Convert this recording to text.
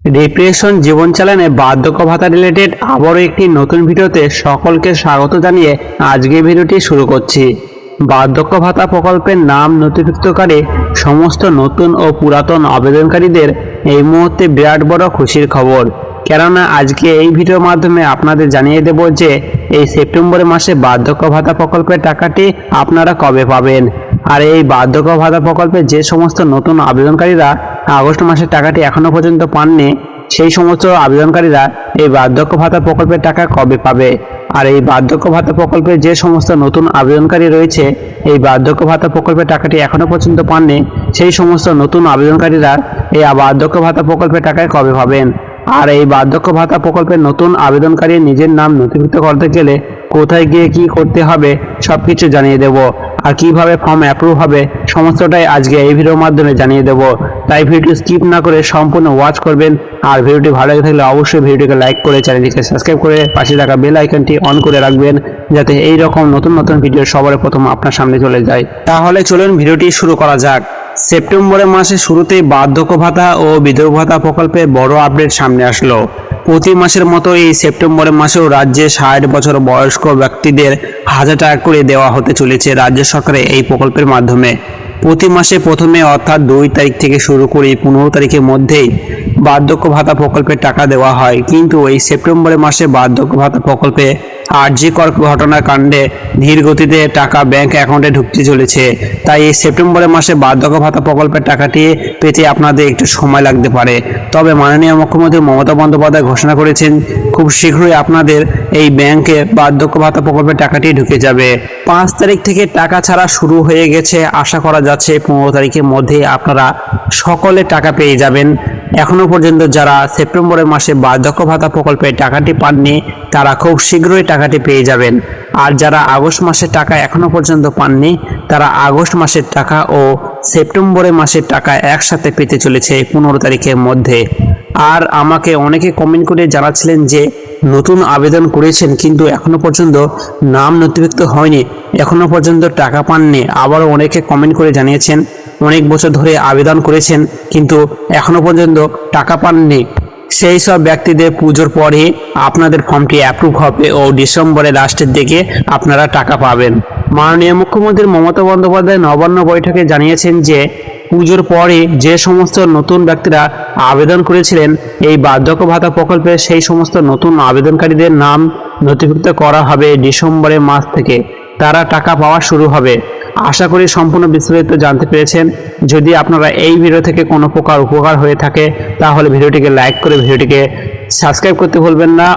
Depression জীবন চালানে বার্ধক্য ভাতা related আবারও একটি নতুন ভিডিওতে সকলকে স্বাগত জানিয়ে আজকে ভিডিওটি শুরু করছি। বার্ধক্য ভাতা প্রকল্পের নাম নথিভুক্তকারী সমস্ত নতুন ও পুরাতন আবেদনকারীদের এই মুহূর্তে বিরাট বড় খুশির খবর। কেননা আজকে এই ভিডিওর মাধ্যমে আপনাদের জানিয়ে দেব যে এই সেপ্টেম্বর মাসে বার্ধক্য ভাতা প্রকল্পের টাকাটি আপনারা কবে পাবেন? আর এই বার্ধক্য ভাতা প্রকল্পে যে সমস্ত নতুন আবেদনকারীরা আগস্ট মাসের টাকাটি এখনও পর্যন্ত পাননি, সেই সমস্ত আবেদনকারীরা এই বার্ধক্য ভাতা প্রকল্পের টাকা কবে পাবে? আর এই বার্ধক্য ভাতা প্রকল্পে যে সমস্ত নতুন আবেদনকারী রয়েছে, এই বার্ধক্য ভাতা প্রকল্পের টাকাটি এখনও পর্যন্ত পাননি, সেই সমস্ত নতুন আবেদনকারীরা এই বার্ধক্য ভাতা প্রকল্পের টাকায় কবে পাবেন? আর এই বার্ধক্য ভাতা প্রকল্পের নতুন আবেদনকারী নিজের নাম নথিভুক্ত করতে গেলে কোথায় গিয়ে কি করতে হবে সব কিছু জানিয়ে দেব। আর কীভাবে ফর্ম অ্যাপ্রুভ হবে, সমস্তটাই আজকে এই ভিডিওর মাধ্যমে জানিয়ে দেব। তাই ভিডিও স্কিপ না করে সম্পূর্ণ ওয়াচ করবেন। আর ভিডিওটি ভালো লেগে থাকলে অবশ্যই ভিডিওটিকে লাইক করে চ্যানেলটিকে সাবস্ক্রাইব করে পাশে থাকা বেল আইকনটি অন করে রাখবেন, যাতে এই রকম নতুন নতুন ভিডিও সবার প্রথম আপনার সামনে চলে যায়। তাহলে চলুন ভিডিওটি শুরু করা যাক। সেপ্টেম্বরের মাসের শুরুতেই বার্ধক্য ভাতা ও বিধবা ভাতা প্রকল্পে বড় আপডেট সামনে আসলো। প্রতি মাসের মতো এই সেপ্টেম্বরের মাসেও রাজ্যে ষাট বছর বয়স্ক ব্যক্তিদের হাজার টাকা করে দেওয়া হতে চলেছে। রাজ্য সরকারের এই প্রকল্পের মাধ্যমে। প্রতি মাসে প্রথমে অর্থাৎ দুই তারিখ থেকে শুরু করে পনেরো তারিখের মধ্যেই বার্ধক্য ভাতা প্রকল্পের টাকা দেওয়া হয়। কিন্তু এই সেপ্টেম্বরের মাসে বার্ধক্য ভাতা প্রকল্পে আর্যিকর ঘটনার কাণ্ডে ধীর গতিতে টাকা ব্যাংক অ্যাকাউন্টে ঢুকতে চলেছে। তাই এই সেপ্টেম্বরের মাসে বার্ধক্য ভাতা প্রকল্পের টাকাটি পেতে আপনাদের একটু সময় লাগতে পারে। তবে মাননীয় মুখ্যমন্ত্রী মমতা বন্দ্যোপাধ্যায় ঘোষণা করেছেন খুব শীঘ্রই আপনাদের এই ব্যাংকে বার্ধক্য ভাতা প্রকল্পের টাকাটি ঢুকে যাবে। পাঁচ তারিখ থেকে টাকা ছাড়া শুরু হয়ে গেছে, আশা করা যাচ্ছে পনেরো তারিখের মধ্যে আপনারা সকলে টাকা পেয়ে যাবেন। এখনও পর্যন্ত যারা সেপ্টেম্বরের মাসে বার্ধক্য ভাতা প্রকল্পের টাকাটি পাননি, তারা খুব শীঘ্রই টাকাটি পেয়ে যাবেন। আর যারা আগস্ট মাসের টাকা এখনও পর্যন্ত পাননি, তারা আগস্ট মাসের টাকা ও সেপ্টেম্বরের মাসের টাকা একসাথে পেতে চলেছে পনেরো তারিখের মধ্যে। আর আমাকে অনেকে কমেন্ট করে জানাচ্ছিলেন যে, নতুন আবেদন করেছেন কিন্তু এখনও পর্যন্ত নাম নথিভুক্ত হয়নি। এখনও পর্যন্ত টাকা পাননি। আবারও অনেকে কমেন্ট করে জানিয়েছেন, অনেক বছর ধরে আবেদন করেছেন কিন্তু এখনও পর্যন্ত টাকা পাননি। সেই সব ব্যক্তিদের পুজোর পরে আপনাদের ফর্মটি অ্যাপ্রুভ হবে ও ডিসেম্বরের লাস্টের দিকে আপনারা টাকা পাবেন। মাননীয় মুখ্যমন্ত্রী মমতা বন্দ্যোপাধ্যায় নবান্ন বৈঠকে জানিয়েছেন যে, পুজোর পরে যে সমস্ত নতুন ব্যক্তিরা আবেদন করেছিলেন, এই বার্ধক্য ভাতা প্রকল্পে সেই সমস্ত নতুন আবেদনকারীদের নাম নথিভুক্ত করা হবে ডিসেম্বরের মাস থেকে। তারা টাকা পাওয়া শুরু হবে। আশা করি সম্পূর্ণ বিস্তারিত জানতে পেরেছেন। যদি আপনারা এই ভিডিও থেকে কোনো প্রকার উপকার হয়ে থাকে, তাহলে ভিডিওটিকে লাইক করে ভিডিওটিকে সাবস্ক্রাইব করতে ভুলবেন না।